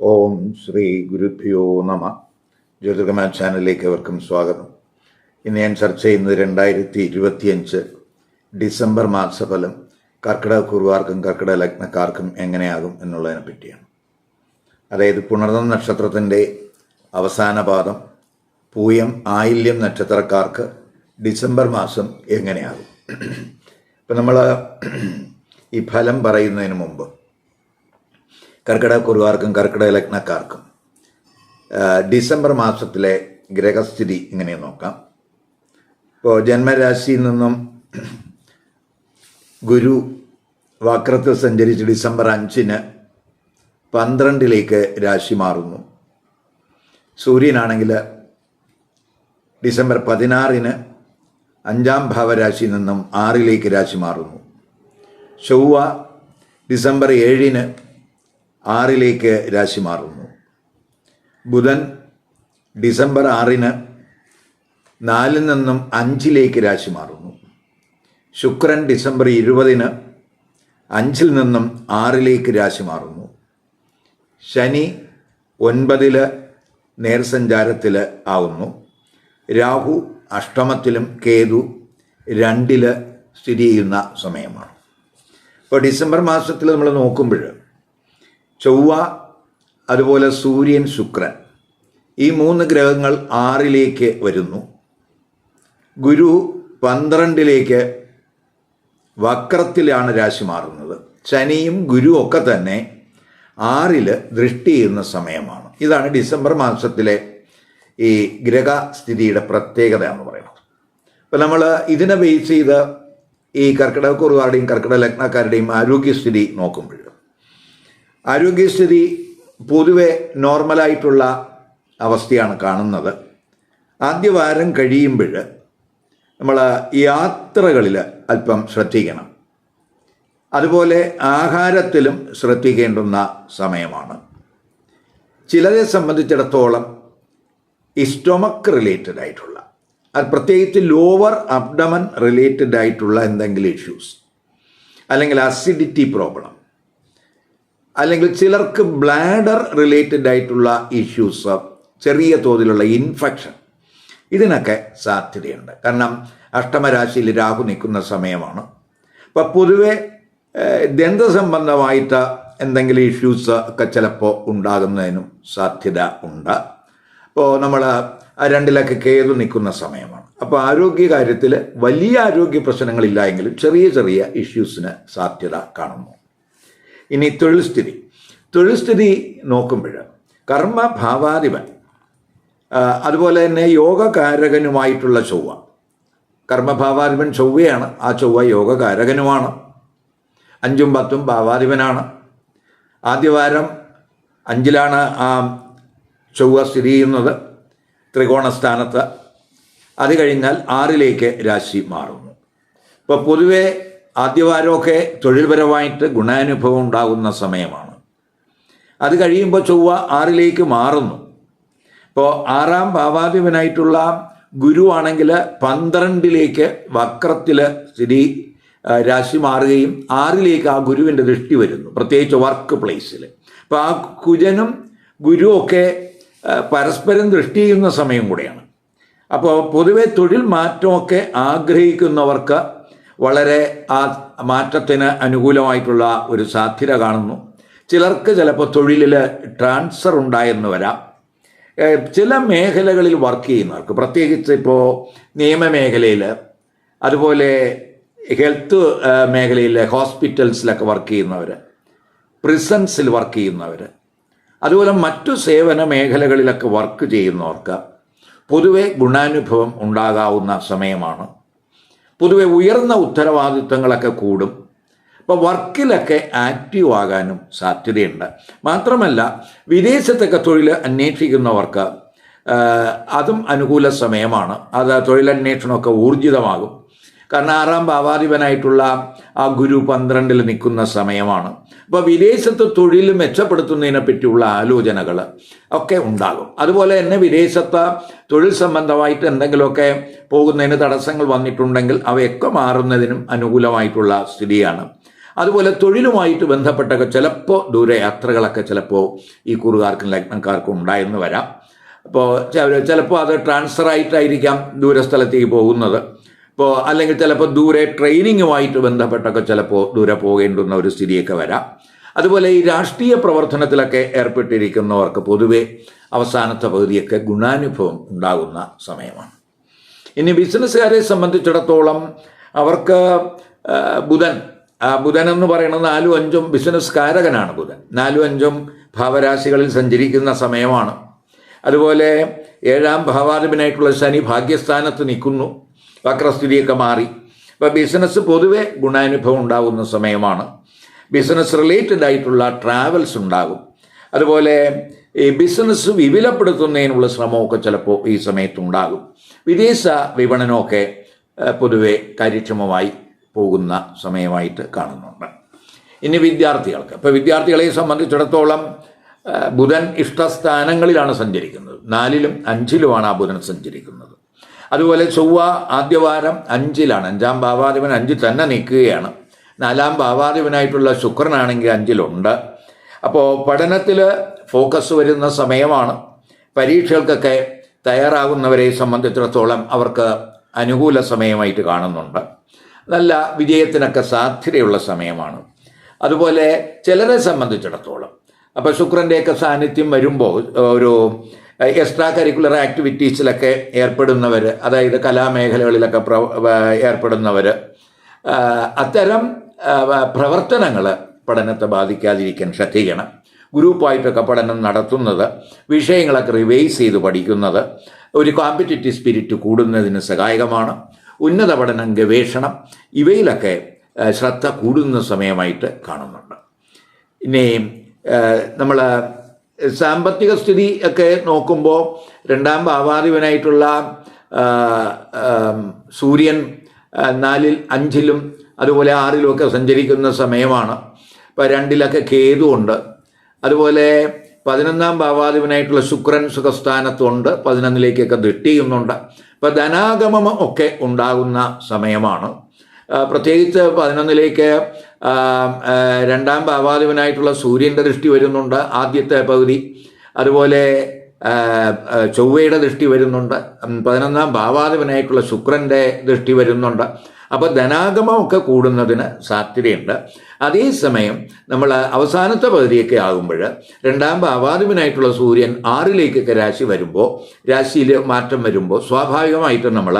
ഓം ശ്രീ ഗുരുഭ്യോ നമ. ജ്യോതിർഗമ ചാനലിലേക്ക് അവർക്കും സ്വാഗതം. ഇന്ന് ഞാൻ ചർച്ച ചെയ്യുന്നത് രണ്ടായിരത്തി ഇരുപത്തിയഞ്ച് ഡിസംബർ മാസഫലം കർക്കിടക കുറുവാർക്കും കർക്കിടക ലഗ്നക്കാർക്കും എങ്ങനെയാകും എന്നുള്ളതിനെ പറ്റിയാണ്. അതായത് പുണർന്ന നക്ഷത്രത്തിന്റെ അവസാന പാദം പൂയം ആയില്യം നക്ഷത്രക്കാർക്ക് ഡിസംബർ മാസം എങ്ങനെയാകും? ഇപ്പം നമ്മൾ ഈ ഫലം പറയുന്നതിന് മുമ്പ് കർക്കിടക കുറുകാർക്കും കർക്കിടക ലഗ്നക്കാർക്കും. ഡിസംബർ മാസത്തിലെ ഗ്രഹസ്ഥിതി ഇങ്ങനെ നോക്കാം. ഇപ്പോൾ ജന്മരാശിയിൽ നിന്നും ഗുരു വക്രത്തിൽ സഞ്ചരിച്ച് ഡിസംബർ അഞ്ചിന് പന്ത്രണ്ടിലേക്ക് രാശി മാറുന്നു. സൂര്യനാണെങ്കിൽ ഡിസംബർ പതിനാറിന് അഞ്ചാം ഭാവരാശിയിൽ നിന്നും ആറിലേക്ക് രാശി മാറുന്നു. ചൊവ്വ ഡിസംബർ ഏഴിന് ആറിലേക്ക് രാശി മാറുന്നു. ബുധൻ ഡിസംബർ ആറിന് നാലിൽ നിന്നും അഞ്ചിലേക്ക് രാശി മാറുന്നു. ശുക്രൻ ഡിസംബർ ഇരുപതിന് അഞ്ചിൽ നിന്നും ആറിലേക്ക് രാശി മാറുന്നു. ശനി ഒൻപതിൽ നേർസഞ്ചാരത്തിൽ ആവുന്നു. രാഹു അഷ്ടമത്തിലും കേതു രണ്ടിൽ സ്ഥിതി ചെയ്യുന്ന സമയമാണ്. ഇപ്പോൾ ഡിസംബർ മാസത്തിൽ നമ്മൾ നോക്കുമ്പോൾ ചൊവ്വ അതുപോലെ സൂര്യൻ ശുക്രൻ. ഈ മൂന്ന് ഗ്രഹങ്ങൾ ആറിലേക്ക് വരുന്നു. ഗുരു പന്ത്രണ്ടിലേക്ക് വക്രത്തിലാണ് രാശി മാറുന്നത്. ശനിയും ഗുരു ഒക്കെ തന്നെ ആറിൽ ദൃഷ്ടി ചെയ്യുന്ന സമയമാണ്. ഇതാണ് ഡിസംബർ മാസത്തിലെ ഈ ഗ്രഹസ്ഥിതിയുടെ പ്രത്യേകത എന്ന് പറയുന്നത്. അപ്പം നമ്മൾ ഇതിനെ ബേസ് ചെയ്ത് ഈ കർക്കിടകക്കുറുകാരുടെയും കർക്കിടക ലഗ്നക്കാരുടെയും ആരോഗ്യസ്ഥിതി നോക്കുമ്പോൾ ആരോഗ്യസ്ഥിതി പൊതുവെ നോർമലായിട്ടുള്ള അവസ്ഥയാണ് കാണുന്നത്. ആദ്യ വാരം കഴിയുമ്പോൾ നമ്മൾ യാത്രകളിൽ അല്പം ശ്രദ്ധിക്കണം. അതുപോലെ ആഹാരത്തിലും ശ്രദ്ധിക്കേണ്ടുന്ന സമയമാണ്. ചിലരെ സംബന്ധിച്ചിടത്തോളം ഈ സ്റ്റൊമക്ക് റിലേറ്റഡ് ആയിട്ടുള്ള അത് പ്രത്യേകിച്ച് ലോവർ അബ്ഡമൻ റിലേറ്റഡ് ആയിട്ടുള്ള എന്തെങ്കിലും ഇഷ്യൂസ് അല്ലെങ്കിൽ അസിഡിറ്റി പ്രോബ്ലം അല്ലെങ്കിൽ ചിലർക്ക് ബ്ലാഡർ റിലേറ്റഡ് ആയിട്ടുള്ള ഇഷ്യൂസ് ചെറിയ തോതിലുള്ള ഇൻഫെക്ഷൻ ഇതിനൊക്കെ സാധ്യതയുണ്ട്. കാരണം അഷ്ടമരാശിയിൽ രാഹു നിൽക്കുന്ന സമയമാണ്. അപ്പം പൊതുവെ ദന്തസംബന്ധമായിട്ട് എന്തെങ്കിലും ഇഷ്യൂസ് ഒക്കെ ചിലപ്പോൾ ഉണ്ടാകുന്നതിനും സാധ്യത ഉണ്ട്. അപ്പോൾ നമ്മൾ രണ്ടിലൊക്കെ കേതു നിൽക്കുന്ന സമയമാണ്. അപ്പോൾ ആരോഗ്യ കാര്യത്തിൽ വലിയ ആരോഗ്യ പ്രശ്നങ്ങളില്ല എങ്കിലും ചെറിയ ചെറിയ ഇഷ്യൂസിന് സാധ്യത കാണുന്നു. ഇനി തൊഴിൽ സ്ഥിതി. തൊഴിൽ സ്ഥിതി നോക്കുമ്പോൾ കർമ്മ ഭാവാധിപൻ ആ, അതുപോലെ തന്നെ യോഗകാരകനുമായിട്ടുള്ള ചൊവ്വ. കർമ്മഭാവാധിപൻ ചൊവ്വയാണ് ആ ചൊവ്വ യോഗകാരകനുമാണ്. അഞ്ചും പത്തും ഭാവാധിപനാണ്. ആദ്യവാരം അഞ്ചിലാണ് ആ ചൊവ്വ സ്ഥിതി ചെയ്യുന്നത് ത്രികോണസ്ഥാനത്ത്. അത് കഴിഞ്ഞാൽ ആറിലേക്ക് രാശി മാറുന്നു. ഇപ്പോൾ പൊതുവെ ആദ്യവാരമൊക്കെ തൊഴിൽപരമായിട്ട് ഗുണാനുഭവം ഉണ്ടാകുന്ന സമയമാണ്. അത് കഴിയുമ്പോൾ ചൊവ്വ ആറിലേക്ക് മാറുന്നു. ഇപ്പോൾ ആറാം ഭാവാധിപനായിട്ടുള്ള ഗുരുവാണെങ്കിൽ പന്ത്രണ്ടിലേക്ക് വക്രത്തിൽ സ്ഥിതി രാശി മാറുകയും ആറിലേക്ക് ആ ഗുരുവിന്റെ ദൃഷ്ടി വരുന്നു പ്രത്യേകിച്ച് വർക്ക് പ്ലേസിൽ അപ്പോൾ ആ കുജനും ഗുരുവൊക്കെ പരസ്പരം ദൃഷ്ടി ചെയ്യുന്ന സമയം കൂടെയാണ്. അപ്പോൾ പൊതുവെ തൊഴിൽ മാറ്റമൊക്കെ ആഗ്രഹിക്കുന്നവർക്ക് വളരെ ആ മാറ്റത്തിന് അനുകൂലമായിട്ടുള്ള ഒരു സാധ്യത കാണുന്നു. ചിലർക്ക് ചിലപ്പോൾ തൊഴിലിൽ ട്രാൻസ്ഫർ ഉണ്ടായെന്ന് വരാം. ചില മേഖലകളിൽ വർക്ക് ചെയ്യുന്നവർക്ക് പ്രത്യേകിച്ച് ഇപ്പോൾ നിയമമേഖലയിൽ അതുപോലെ ഹെൽത്ത് മേഖലയിൽ ഹോസ്പിറ്റൽസിലൊക്കെ വർക്ക് ചെയ്യുന്നവർ പ്രിസൻസിൽ വർക്ക് ചെയ്യുന്നവർ അതുപോലെ മറ്റു സേവന മേഖലകളിലൊക്കെ വർക്ക് ചെയ്യുന്നവർക്ക് പൊതുവെ ഗുണാനുഭവം ഉണ്ടാകാവുന്ന സമയമാണ്. പൊതുവെ ഉയർന്ന ഉത്തരവാദിത്തങ്ങളൊക്കെ കൂടും. അപ്പോൾ വർക്കിലൊക്കെ ആക്റ്റീവ് ആകാനും സാധ്യതയുണ്ട്. മാത്രമല്ല വിദേശത്തൊക്കെ തൊഴിൽ അന്വേഷിക്കുന്നവർക്ക് അതും അനുകൂല സമയമാണ്. അത് തൊഴിലന്വേഷണമൊക്കെ ഊർജിതമാകും. കാരണം ആറാം ഭാവാധിപനായിട്ടുള്ള ആ ഗുരു പന്ത്രണ്ടിൽ നിൽക്കുന്ന സമയമാണ്. അപ്പോൾ വിദേശത്ത് തൊഴിൽ മെച്ചപ്പെടുത്തുന്നതിനെ പറ്റിയുള്ള ആലോചനകൾ ഒക്കെ ഉണ്ടാകും. അതുപോലെ തന്നെ വിദേശത്ത് തൊഴിൽ സംബന്ധമായിട്ട് എന്തെങ്കിലുമൊക്കെ പോകുന്നതിന് തടസ്സങ്ങൾ വന്നിട്ടുണ്ടെങ്കിൽ അവയൊക്കെ മാറുന്നതിനും അനുകൂലമായിട്ടുള്ള സ്ഥിതിയാണ്. അതുപോലെ തൊഴിലുമായിട്ട് ബന്ധപ്പെട്ടൊക്കെ ചിലപ്പോൾ ദൂരയാത്രകളൊക്കെ ചിലപ്പോൾ ഈ കുറുകാർക്കും ലഗ്നക്കാർക്കും ഉണ്ടായെന്ന് വരാം. അപ്പോൾ ചിലപ്പോൾ അത് ട്രാൻസ്ഫർ ആയിട്ടായിരിക്കാം ദൂരസ്ഥലത്തേക്ക് പോകുന്നത്. ഇപ്പോൾ അല്ലെങ്കിൽ ചിലപ്പോൾ ദൂരെ ട്രെയിനിങ്ങുമായിട്ട് ബന്ധപ്പെട്ടൊക്കെ ചിലപ്പോൾ ദൂരെ പോകേണ്ടുന്ന ഒരു സ്ഥിതിയൊക്കെ വരാം. അതുപോലെ ഈ രാഷ്ട്രീയ പ്രവർത്തനത്തിലൊക്കെ ഏർപ്പെട്ടിരിക്കുന്നവർക്ക് പൊതുവെ അവസാനത്തെ പകുതിയൊക്കെ ഗുണാനുഭവം ഉണ്ടാകുന്ന സമയമാണ്. ഇനി ബിസിനസ്സുകാരെ സംബന്ധിച്ചിടത്തോളം അവർക്ക് ബുധൻ ബുധൻ എന്ന് പറയുന്നത് നാലും അഞ്ചും ബിസിനസ് കാരകനാണ് ബുധൻ. നാലും അഞ്ചും ഭാവരാശികളിൽ സഞ്ചരിക്കുന്ന സമയമാണ്. അതുപോലെ ഏഴാം ഭാവാധിപനായിട്ടുള്ള ശനി ഭാഗ്യസ്ഥാനത്ത് നിൽക്കുന്നു. വക്രസ്ഥിതിയൊക്കെ മാറി. അപ്പോൾ ബിസിനസ് പൊതുവെ ഗുണാനുഭവം ഉണ്ടാകുന്ന സമയമാണ്. ബിസിനസ് റിലേറ്റഡ് ആയിട്ടുള്ള ട്രാവൽസ് ഉണ്ടാകും. അതുപോലെ ഈ ബിസിനസ് വിപുലപ്പെടുത്തുന്നതിനുള്ള ശ്രമമൊക്കെ ചിലപ്പോൾ ഈ സമയത്തുണ്ടാകും വിദേശ വിപണനമൊക്കെ പൊതുവെ കാര്യക്ഷമമായി പോകുന്ന സമയമായിട്ട് കാണുന്നുണ്ട്. ഇനി വിദ്യാർത്ഥികൾക്ക്. ഇപ്പോൾ വിദ്യാർത്ഥികളെ സംബന്ധിച്ചിടത്തോളം ബുധൻ ഇഷ്ടസ്ഥാനങ്ങളിലാണ് സഞ്ചരിക്കുന്നത്. നാലിലും അഞ്ചിലുമാണ് ആ ബുധൻ സഞ്ചരിക്കുന്നത്. അതുപോലെ ചൊവ്വ ആദ്യവാരം അഞ്ചിലാണ്. അഞ്ചാം ഭാവാധിപൻ അഞ്ചിൽ തന്നെ നിൽക്കുകയാണ് നാലാം ഭാവാധിപനായിട്ടുള്ള ശുക്രനാണെങ്കിൽ അഞ്ചിലുണ്ട്. അപ്പോൾ പഠനത്തിൽ ഫോക്കസ് വരുന്ന സമയമാണ്. പരീക്ഷകൾക്കൊക്കെ തയ്യാറാകുന്നവരെ സംബന്ധിച്ചിടത്തോളം അവർക്ക് അനുകൂല സമയമായിട്ട് കാണുന്നുണ്ട്. നല്ല വിജയത്തിനൊക്കെ സാധ്യതയുള്ള സമയമാണ്. അതുപോലെ ചിലരെ സംബന്ധിച്ചിടത്തോളം. അപ്പോൾ ശുക്രന്റെയൊക്കെ സാന്നിധ്യം വരുമ്പോൾ ഒരു എക്സ്ട്രാ കരിക്കുലർ ആക്ടിവിറ്റീസിലൊക്കെ ഏർപ്പെടുന്നവർ അതായത് കലാമേഖലകളിലൊക്കെ പ്ര ഏർപ്പെടുന്നവർ അത്തരം പ്രവർത്തനങ്ങൾ പഠനത്തെ ബാധിക്കാതിരിക്കാൻ ശ്രദ്ധിക്കണം. ഗ്രൂപ്പായിട്ടൊക്കെ പഠനം നടത്തുന്നത് വിഷയങ്ങളൊക്കെ റിവൈസ് ചെയ്ത് പഠിക്കുന്നത് ഒരു കോമ്പറ്റേറ്റീവ് സ്പിരിറ്റ് കൂടുന്നതിന് സഹായകമാണ്. ഉന്നത പഠനം ഗവേഷണം ഇവയിലൊക്കെ ശ്രദ്ധ കൂടുന്ന സമയമായിട്ട് കാണുന്നുണ്ട്. ഇനി നമ്മൾ സാമ്പത്തിക സ്ഥിതി ഒക്കെ നോക്കുമ്പോൾ രണ്ടാം ഭാവാധിപനായിട്ടുള്ള സൂര്യൻ നാലിൽ അഞ്ചിലും അതുപോലെ ആറിലും ഒക്കെ സഞ്ചരിക്കുന്ന സമയമാണ്. ഇപ്പോൾ രണ്ടിലൊക്കെ കേതുണ്ട് അതുപോലെ പതിനൊന്നാം ഭാവാധിപനായിട്ടുള്ള ശുക്രൻ സുഖസ്ഥാനത്തുണ്ട്. പതിനൊന്നിലേക്കൊക്കെ ദൃഷ്ടിയുന്നുണ്ട് അപ്പോൾ ധനാഗമം ഒക്കെ ഉണ്ടാകുന്ന സമയമാണ്. പ്രത്യേകിച്ച് പതിനൊന്നിലേക്ക് രണ്ടാം ഭാവാധിപനായിട്ടുള്ള സൂര്യന്റെ ദൃഷ്ടി വരുന്നുണ്ട് ആദ്യത്തെ പകുതി. അതുപോലെ ചൊവ്വയുടെ ദൃഷ്ടി വരുന്നുണ്ട്. പതിനൊന്നാം ഭാവാധിപനായിട്ടുള്ള ശുക്രന്റെ ദൃഷ്ടി വരുന്നുണ്ട്. അപ്പോൾ ധനാഗമമൊക്കെ കൂടുന്നതിന് സാധ്യതയുണ്ട്. അതേസമയം നമ്മൾ അവസാനത്തെ പകുതിയൊക്കെ ആകുമ്പോൾ രണ്ടാം ഭാവാധിപനായിട്ടുള്ള സൂര്യൻ ആറിലേക്കൊക്കെ രാശി വരുമ്പോൾ രാശിയിൽ മാറ്റം വരുമ്പോൾ സ്വാഭാവികമായിട്ടും നമ്മൾ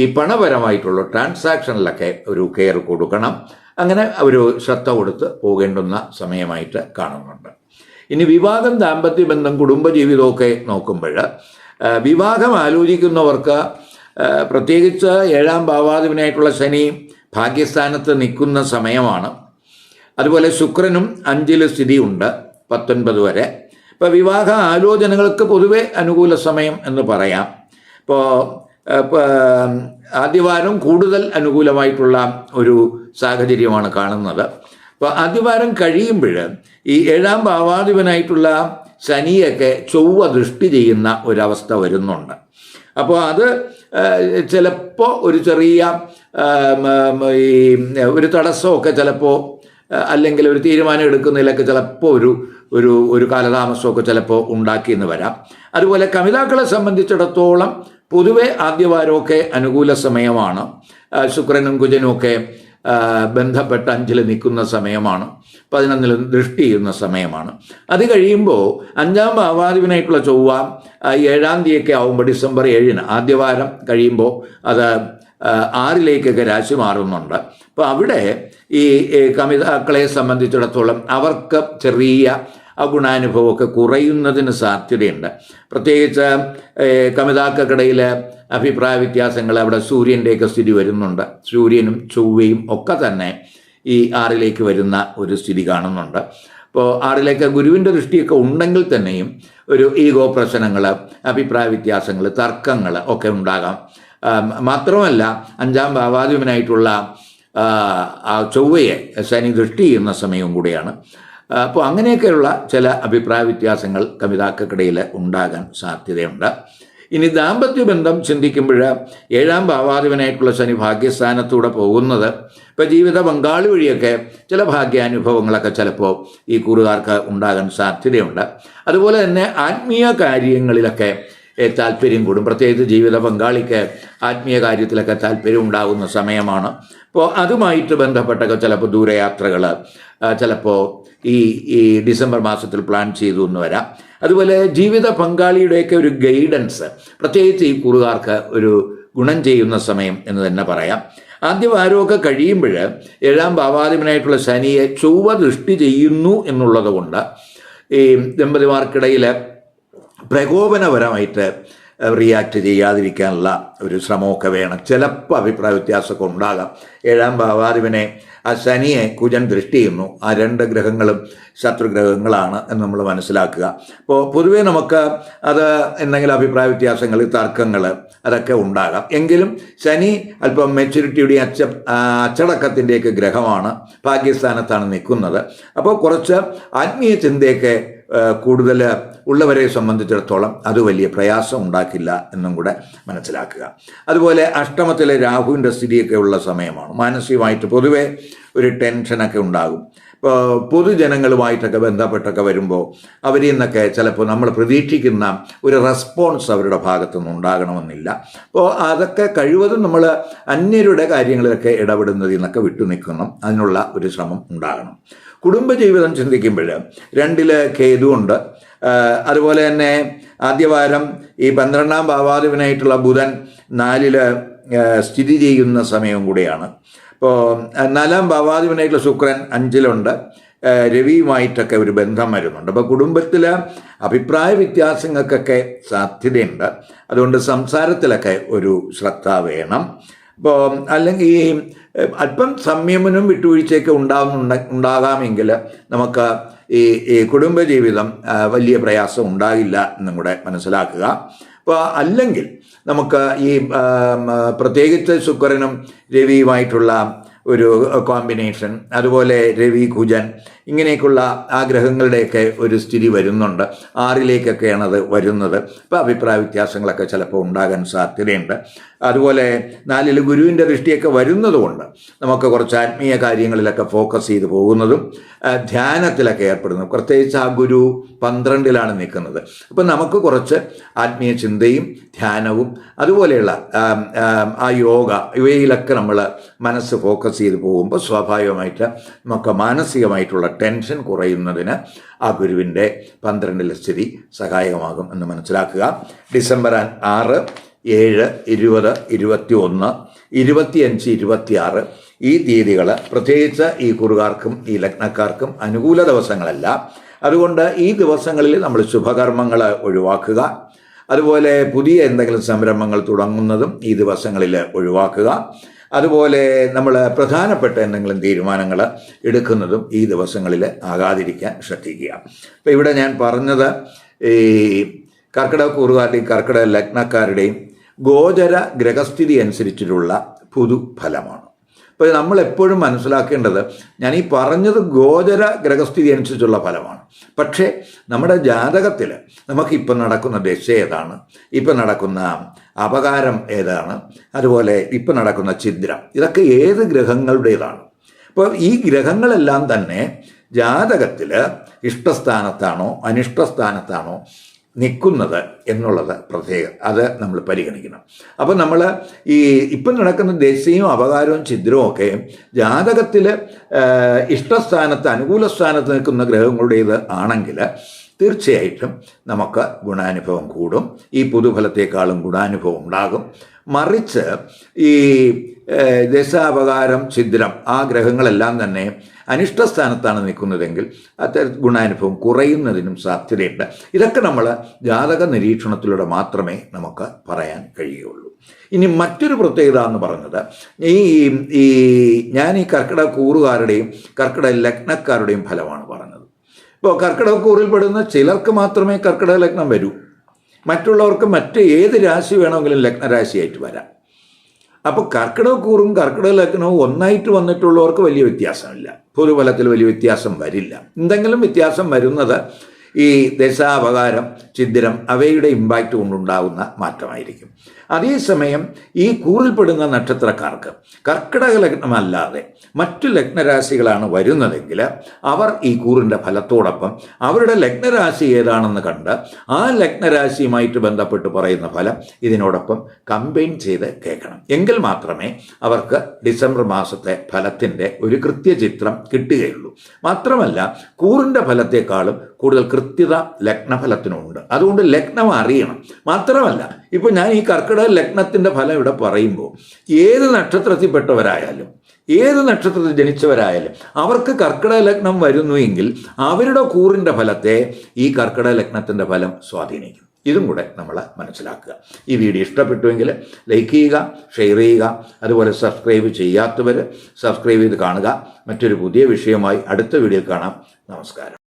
ഈ പണപരമായിട്ടുള്ള ട്രാൻസാക്ഷനിലൊക്കെ ഒരു കെയർ കൊടുക്കണം. അങ്ങനെ അവർ ശ്രദ്ധ കൊടുത്ത് പോകേണ്ടുന്ന സമയമായിട്ട് കാണുന്നുണ്ട്. ഇനി വിവാഹം ദാമ്പത്യ ബന്ധം കുടുംബജീവിതമൊക്കെ നോക്കുമ്പോൾ വിവാഹം ആലോചിക്കുന്നവർക്ക് പ്രത്യേകിച്ച് ഏഴാം ഭാവാധിപനായിട്ടുള്ള ശനി ഭാഗ്യസ്ഥാനത്ത് നിൽക്കുന്ന സമയമാണ്. അതുപോലെ ശുക്രനും അഞ്ചിൽ സ്ഥിതിയുണ്ട് പത്തൊൻപത് വരെ. ഇപ്പോൾ വിവാഹ ആലോചനകൾക്ക് പൊതുവെ അനുകൂല സമയം എന്ന് പറയാം. ഇപ്പോൾ ആദ്യവാരം കൂടുതൽ അനുകൂലമായിട്ടുള്ള ഒരു സാഹചര്യമാണ് കാണുന്നത്. അപ്പോൾ ആദ്യവാരം കഴിയുമ്പോൾ ഈ ഏഴാം ഭാവാധിപനായിട്ടുള്ള ശനിയൊക്കെ ചൊവ്വ ദൃഷ്ടി ചെയ്യുന്ന ഒരവസ്ഥ വരുന്നുണ്ട്. അപ്പോൾ അത് ചിലപ്പോൾ ഒരു ചെറിയ ഈ ഒരു തടസ്സമൊക്കെ ചിലപ്പോൾ അല്ലെങ്കിൽ ഒരു തീരുമാനം എടുക്കുന്നതിലൊക്കെ ചിലപ്പോൾ ഒരു ഒരു ഒരു കാലതാമസമൊക്കെ ചിലപ്പോൾ ഉണ്ടാക്കിയെന്ന് വരാം. അതുപോലെ കമിതാക്കളെ സംബന്ധിച്ചിടത്തോളം പൊതുവെ ആദ്യവാരമൊക്കെ അനുകൂല സമയമാണ്. ശുക്രനും കുജനും ഒക്കെ ബന്ധപ്പെട്ട അഞ്ചിൽ നിൽക്കുന്ന സമയമാണ്. പതിനൊന്നിൽ ദൃഷ്ടി ചെയ്യുന്ന സമയമാണ്. അത് കഴിയുമ്പോൾ അഞ്ചാം ഭാവാധിപനായിട്ടുള്ള ചൊവ്വ ഏഴാം തീയതിയൊക്കെ ആവുമ്പോൾ ഡിസംബർ ഏഴിന് ആദ്യവാരം കഴിയുമ്പോൾ അത് ആറിലേക്കൊക്കെ രാശി മാറുന്നുണ്ട്. അപ്പോൾ അവിടെ ഈ കമിതാക്കളെ സംബന്ധിച്ചിടത്തോളം അവർക്ക് ചെറിയ ആ ഗുണാനുഭവമൊക്കെ കുറയുന്നതിന് സാധ്യതയുണ്ട്. പ്രത്യേകിച്ച് ഏഹ്, കമിതാക്കൾക്കിടയിൽ അഭിപ്രായ വ്യത്യാസങ്ങൾ അവിടെ സൂര്യന്റെയൊക്കെ സ്ഥിതി വരുന്നുണ്ട്. സൂര്യനും ചൊവ്വയും ഒക്കെ തന്നെ ഈ ആറിലേക്ക് വരുന്ന ഒരു സ്ഥിതി കാണുന്നുണ്ട്. അപ്പോൾ ആറിലേക്ക് ഗുരുവിന്റെ ദൃഷ്ടിയൊക്കെ ഉണ്ടെങ്കിൽ തന്നെയും ഒരു ഈഗോ പ്രശ്നങ്ങൾ അഭിപ്രായ വ്യത്യാസങ്ങൾ തർക്കങ്ങൾ ഒക്കെ ഉണ്ടാകാം. മാത്രമല്ല അഞ്ചാം ഭാവാധിപനായിട്ടുള്ള ചൊവ്വയെ ശനി ദൃഷ്ടി ചെയ്യുന്ന സമയവും കൂടിയാണ്. അപ്പോൾ അങ്ങനെയൊക്കെയുള്ള ചില അഭിപ്രായ വ്യത്യാസങ്ങൾ കവിതാക്കൾക്കിടയിൽ ഉണ്ടാകാൻ സാധ്യതയുണ്ട്. ഇനി ദാമ്പത്യ ബന്ധം ചിന്തിക്കുമ്പോൾ ഏഴാം ഭാവാധിപനായിട്ടുള്ള ശനി ഭാഗ്യസ്ഥാനത്തൂടെ പോകുന്നത് ഇപ്പോൾ ജീവിത പങ്കാളി വഴിയൊക്കെ ചില ഭാഗ്യാനുഭവങ്ങളൊക്കെ ചിലപ്പോൾ ഈ കൂറുകാർക്ക് ഉണ്ടാകാൻ സാധ്യതയുണ്ട്. അതുപോലെ തന്നെ ആത്മീയ കാര്യങ്ങളിലൊക്കെ താല്പര്യം കൂടും. പ്രത്യേകിച്ച് ജീവിത പങ്കാളിക്ക് ആത്മീയ കാര്യത്തിലൊക്കെ താല്പര്യം ഉണ്ടാകുന്ന സമയമാണ്. അപ്പോൾ അതുമായിട്ട് ബന്ധപ്പെട്ടൊക്കെ ചിലപ്പോൾ ദൂരയാത്രകൾ ചിലപ്പോൾ ഈ ഈ ഡിസംബർ മാസത്തിൽ പ്ലാൻ ചെയ്തു എന്ന് വരാം. അതുപോലെ ജീവിത പങ്കാളിയുടെയൊക്കെ ഒരു ഗൈഡൻസ് പ്രത്യേകിച്ച് ഈ കുറുകാർക്ക് ഒരു ഗുണം ചെയ്യുന്ന സമയം എന്ന് തന്നെ പറയാം. ആദ്യ വാരമൊക്കെ കഴിയുമ്പോൾ ഏഴാം ഭാവാധിപനായിട്ടുള്ള ശനിയെ ചൊവ്വ ദൃഷ്ടി ചെയ്യുന്നു എന്നുള്ളത് കൊണ്ട് ഈ ദമ്പതിമാർക്കിടയിൽ പ്രകോപനപരമായിട്ട് റിയാക്ട് ചെയ്യാതിരിക്കാനുള്ള ഒരു ശ്രമമൊക്കെ വേണം. ചിലപ്പോൾ അഭിപ്രായ വ്യത്യാസമൊക്കെ ഉണ്ടാകാം. ഏഴാം ഭാവാധിപനെ ആ ശനിയെ കുജൻ ദൃഷ്ടി ചെയ്യുന്നു. ആ രണ്ട് ഗ്രഹങ്ങളും ശത്രുഗ്രഹങ്ങളാണ് എന്ന് നമ്മൾ മനസ്സിലാക്കുക. അപ്പോൾ പൊതുവേ നമുക്ക് അത് എന്തെങ്കിലും അഭിപ്രായ വ്യത്യാസങ്ങൾ തർക്കങ്ങൾ അതൊക്കെ ഉണ്ടാകാം. എങ്കിലും ശനി അല്പം മെച്യൂരിറ്റിയുടെ അച്ച അച്ചടക്കത്തിന്റെയൊക്കെ ഗ്രഹമാണ് പാകിസ്ഥാനത്താണ് നിൽക്കുന്നത്. അപ്പോൾ കുറച്ച് ആത്മീയ ചിന്തയൊക്കെ കൂടുതൽ ഉള്ളവരെ സംബന്ധിച്ചിടത്തോളം അത് വലിയ പ്രയാസം ഉണ്ടാക്കില്ല എന്നും കൂടെ മനസ്സിലാക്കുക. അതുപോലെ അഷ്ടമത്തിലെ രാഹുവിന്റെ സ്ഥിതിയൊക്കെ ഉള്ള സമയമാണ്. മാനസികമായിട്ട് പൊതുവെ ഒരു ടെൻഷനൊക്കെ ഉണ്ടാകും. ഇപ്പോൾ പൊതുജനങ്ങളുമായിട്ടൊക്കെ ബന്ധപ്പെട്ടൊക്കെ വരുമ്പോൾ അവരിൽ നിന്നൊക്കെ ചിലപ്പോൾ നമ്മൾ പ്രതീക്ഷിക്കുന്ന ഒരു റെസ്പോൺസ് അവരുടെ ഭാഗത്തുനിന്ന് ഉണ്ടാകണമെന്നില്ല. അപ്പോൾ അതൊക്കെ കഴിവതും നമ്മൾ അന്യരുടെ കാര്യങ്ങളിലൊക്കെ ഇടപെടുന്നതിൽ നിന്നൊക്കെ വിട്ടു നിൽക്കണം അതിനുള്ള ഒരു ശ്രമം ഉണ്ടാകണം. കുടുംബജീവിതം ചിന്തിക്കുമ്പോൾ രണ്ടിൽ കേതുണ്ട് അതുപോലെ തന്നെ ആദ്യവാരം ഈ പന്ത്രണ്ടാം ഭാവാധിപനായിട്ടുള്ള ബുധൻ നാലിൽ സ്ഥിതി ചെയ്യുന്ന സമയവും കൂടിയാണ്. അപ്പോൾ നാലാം ഭാവാധിപനായിട്ടുള്ള ശുക്രൻ അഞ്ചിലുണ്ട്. രവിയുമായിട്ടൊക്കെ ഒരു ബന്ധം വരുന്നുണ്ട്. അപ്പോൾ കുടുംബത്തിൽ അഭിപ്രായ വ്യത്യാസങ്ങൾക്കൊക്കെ സാധ്യതയുണ്ട്. അതുകൊണ്ട് സംസാരത്തിലൊക്കെ ഒരു ശ്രദ്ധ വേണം. ഇപ്പോൾ അല്ലെങ്കിൽ ഈ അല്പം സംയമനം വിട്ടുവീഴ്ചയൊക്കെ ഉണ്ടാകുന്നുണ്ട ഉണ്ടാകാമെങ്കിൽ നമുക്ക് ഈ ഈ കുടുംബജീവിതം വലിയ പ്രയാസം ഉണ്ടാകില്ല എന്നും കൂടെ മനസ്സിലാക്കുക. അപ്പോൾ അല്ലെങ്കിൽ നമുക്ക് ഈ പ്രത്യേകിച്ച് ശുക്രനും രവിയുമായിട്ടുള്ള ഒരു കോമ്പിനേഷൻ അതുപോലെ രവി കുജൻ ഇങ്ങനെയൊക്കെയുള്ള ആഗ്രഹങ്ങളുടെയൊക്കെ ഒരു സ്ഥിതി വരുന്നുണ്ട്. ആറിലേക്കൊക്കെയാണ് അത് വരുന്നത്. അപ്പോൾ അഭിപ്രായ വ്യത്യാസങ്ങളൊക്കെ ചിലപ്പോൾ ഉണ്ടാകാൻ സാധ്യതയുണ്ട്. അതുപോലെ നാലിൽ ഗുരുവിന്റെ ദൃഷ്ടിയൊക്കെ വരുന്നതുകൊണ്ട് നമുക്ക് കുറച്ച് ആത്മീയ കാര്യങ്ങളിലൊക്കെ ഫോക്കസ് ചെയ്ത് പോകുന്നതും ധ്യാനത്തിലൊക്കെ ഏർപ്പെടുന്നു. പ്രത്യേകിച്ച് ആ ഗുരു പന്ത്രണ്ടിലാണ് നിൽക്കുന്നത്. അപ്പം നമുക്ക് കുറച്ച് ആത്മീയ ചിന്തയും ധ്യാനവും അതുപോലെയുള്ള ആ യോഗ ഇവയിലൊക്കെ നമ്മൾ മനസ്സ് ഫോക്കസ് ചെയ്ത് പോകുമ്പോൾ സ്വാഭാവികമായിട്ട് നമുക്ക് മാനസികമായിട്ടുള്ള ടെൻഷൻ കുറയുന്നതിന് ആ ഗുരുവിന്റെ പന്ത്രണ്ടിലെ സ്ഥിതി സഹായകമാകും എന്ന് മനസ്സിലാക്കുക. ഡിസംബർ ആറ് ഏഴ് ഇരുപത് ഇരുപത്തി ഒന്ന് ഇരുപത്തിയഞ്ച് ഇരുപത്തിയാറ് ഈ തീയതികൾ പ്രത്യേകിച്ച് ഈ കുറുകാർക്കും ഈ ലഗ്നക്കാർക്കും അനുകൂല ദിവസങ്ങളല്ല. അതുകൊണ്ട് ഈ ദിവസങ്ങളിൽ നമ്മൾ ശുഭകർമ്മങ്ങൾ ഒഴിവാക്കുക. അതുപോലെ പുതിയ എന്തെങ്കിലും സംരംഭങ്ങൾ തുടങ്ങുന്നതും ഈ ദിവസങ്ങളിൽ ഒഴിവാക്കുക. അതുപോലെ നമ്മൾ പ്രധാനപ്പെട്ട എന്തെങ്കിലും തീരുമാനങ്ങൾ എടുക്കുന്നതും ഈ ദിവസങ്ങളിൽ ആകാതിരിക്കാൻ ശ്രദ്ധിക്കുക. അപ്പോൾ ഇവിടെ ഞാൻ പറഞ്ഞത് ഈ കർക്കിടക കൂറുകാരുടെയും കർക്കിടക ലഗ്നക്കാരുടെയും ഗോചര ഗ്രഹസ്ഥിതി അനുസരിച്ചിട്ടുള്ള പൊതുഫലമാണ് അപ്പോൾ നമ്മൾ എപ്പോഴും മനസ്സിലാക്കേണ്ടത് ഞാൻ ഈ പറഞ്ഞത് ഗോചര ഗ്രഹസ്ഥിതി അനുസരിച്ചുള്ള ഫലമാണ്. പക്ഷേ നമ്മുടെ ജാതകത്തിൽ നമുക്കിപ്പം നടക്കുന്ന ദശ ഏതാണ്? ഇപ്പം നടക്കുന്ന അപകാരം ഏതാണ്? അതുപോലെ ഇപ്പം നടക്കുന്ന ഛിദ്രം. ഇതൊക്കെ ഏത് ഗ്രഹങ്ങളുടേതാണ്? അപ്പോൾ ഈ ഗ്രഹങ്ങളെല്ലാം തന്നെ ജാതകത്തിൽ ഇഷ്ടസ്ഥാനത്താണോ അനിഷ്ടസ്ഥാനത്താണോ നിൽക്കുന്നത് എന്നുള്ളത് പ്രത്യേകം അത് നമ്മൾ പരിഗണിക്കണം. അപ്പം നമ്മൾ ഈ ഇപ്പം നടക്കുന്ന ദശയും അപകാരവും ഛിദ്രവും ഒക്കെ ജാതകത്തിൽ ഇഷ്ടസ്ഥാനത്ത് അനുകൂല സ്ഥാനത്ത് നിൽക്കുന്ന ഗ്രഹങ്ങളുടേത് ആണെങ്കിൽ തീർച്ചയായിട്ടും നമുക്ക് ഗുണാനുഭവം കൂടും. ഈ പുതുഫലത്തെക്കാളും ഗുണാനുഭവം ഉണ്ടാകും. മറിച്ച് ഈ ദശാപകാരം ഛിദ്രം ആ ഗ്രഹങ്ങളെല്ലാം തന്നെ അനിഷ്ടസ്ഥാനത്താണ് നിൽക്കുന്നതെങ്കിൽ അത്തരം ഗുണാനുഭവം കുറയുന്നതിനും സാധ്യതയുണ്ട്. ഇതൊക്കെ നമ്മൾ ജാതക നിരീക്ഷണത്തിലൂടെ മാത്രമേ നമുക്ക് പറയാൻ കഴിയുള്ളൂ ഇനി മറ്റൊരു പ്രത്യേകത എന്ന് പറഞ്ഞത് ഈ ഈ ഞാൻ ഈ കർക്കിടക കൂറുകാരുടെയും കർക്കിടക ലഗ്നക്കാരുടെയും ഫലമാണ് പറഞ്ഞത്. ഇപ്പോൾ കർക്കിടക കൂറിൽപ്പെടുന്ന ചിലർക്ക് മാത്രമേ കർക്കിടക ലഗ്നം വരൂ. മറ്റുള്ളവർക്ക് മറ്റ് ഏത് രാശി വേണമെങ്കിലും ലഗ്നരാശിയായിട്ട് വരാം. അപ്പോൾ കർക്കിടക കൂറും കർക്കിടക ലഗ്നവും ഒന്നായിട്ട് വന്നിട്ടുള്ളവർക്ക് വലിയ വ്യത്യാസമില്ല. പൊതുഫലത്തിൽ വലിയ വ്യത്യാസം വരില്ല. എന്തെങ്കിലും വ്യത്യാസം വരുന്നത് ഈ ദശാപകാരം ചിന്തനം അവയുടെ ഇമ്പാക്റ്റ് കൊണ്ടുണ്ടാകുന്ന മാറ്റമായിരിക്കും. അതേസമയം ഈ കൂറിൽപ്പെടുന്ന നക്ഷത്രക്കാർക്ക് കർക്കിടക ലഗ്നമല്ലാതെ മറ്റു ലഗ്നരാശികളാണ് വരുന്നതെങ്കിൽ അവർ ഈ കൂറിന്റെ ഫലത്തോടൊപ്പം അവരുടെ ലഗ്നരാശി ഏതാണെന്ന് കണ്ട് ആ ലഗ്നരാശിയുമായിട്ട് ബന്ധപ്പെട്ട് പറയുന്ന ഫലം ഇതിനോടൊപ്പം കമ്പൈൻ ചെയ്ത് കേൾക്കണം. എങ്കിൽ മാത്രമേ അവർക്ക് ഡിസംബർ മാസത്തെ ഫലത്തിന്റെ ഒരു കൃത്യചിത്രം കിട്ടുകയുള്ളൂ. മാത്രമല്ല കൂറിന്റെ ഫലത്തെക്കാളും കൂടുതൽ കൃത്യത ലഗ്നഫലത്തിനുണ്ട്. അതുകൊണ്ട് ലഗ്നം അറിയണം. മാത്രമല്ല ഇപ്പൊ ഞാൻ ഈ കർക്കിടക ലഗ്നത്തിന്റെ ഫലം ഇവിടെ പറയുമ്പോൾ ഏത് നക്ഷത്രത്തിൽപ്പെട്ടവരായാലും ഏത് നക്ഷത്രത്തിൽ ജനിച്ചവരായാലും അവർക്ക് കർക്കിടക ലഗ്നം വരുന്നുവെങ്കിൽ അവരുടെ കൂറിന്റെ ഫലത്തെ ഈ കർക്കിടക ലഗ്നത്തിന്റെ ഫലം സ്വാധീനിക്കും. ഇതും കൂടെ നമ്മൾ മനസ്സിലാക്കുക. ഈ വീഡിയോ ഇഷ്ടപ്പെട്ടുവെങ്കിൽ ലൈക്ക് ചെയ്യുക ഷെയർ ചെയ്യുക അതുപോലെ സബ്സ്ക്രൈബ് ചെയ്യാത്തവർ സബ്സ്ക്രൈബ് ചെയ്ത് കാണുക. മറ്റൊരു പുതിയ വിഷയമായി അടുത്ത വീഡിയോ കാണാം. നമസ്കാരം.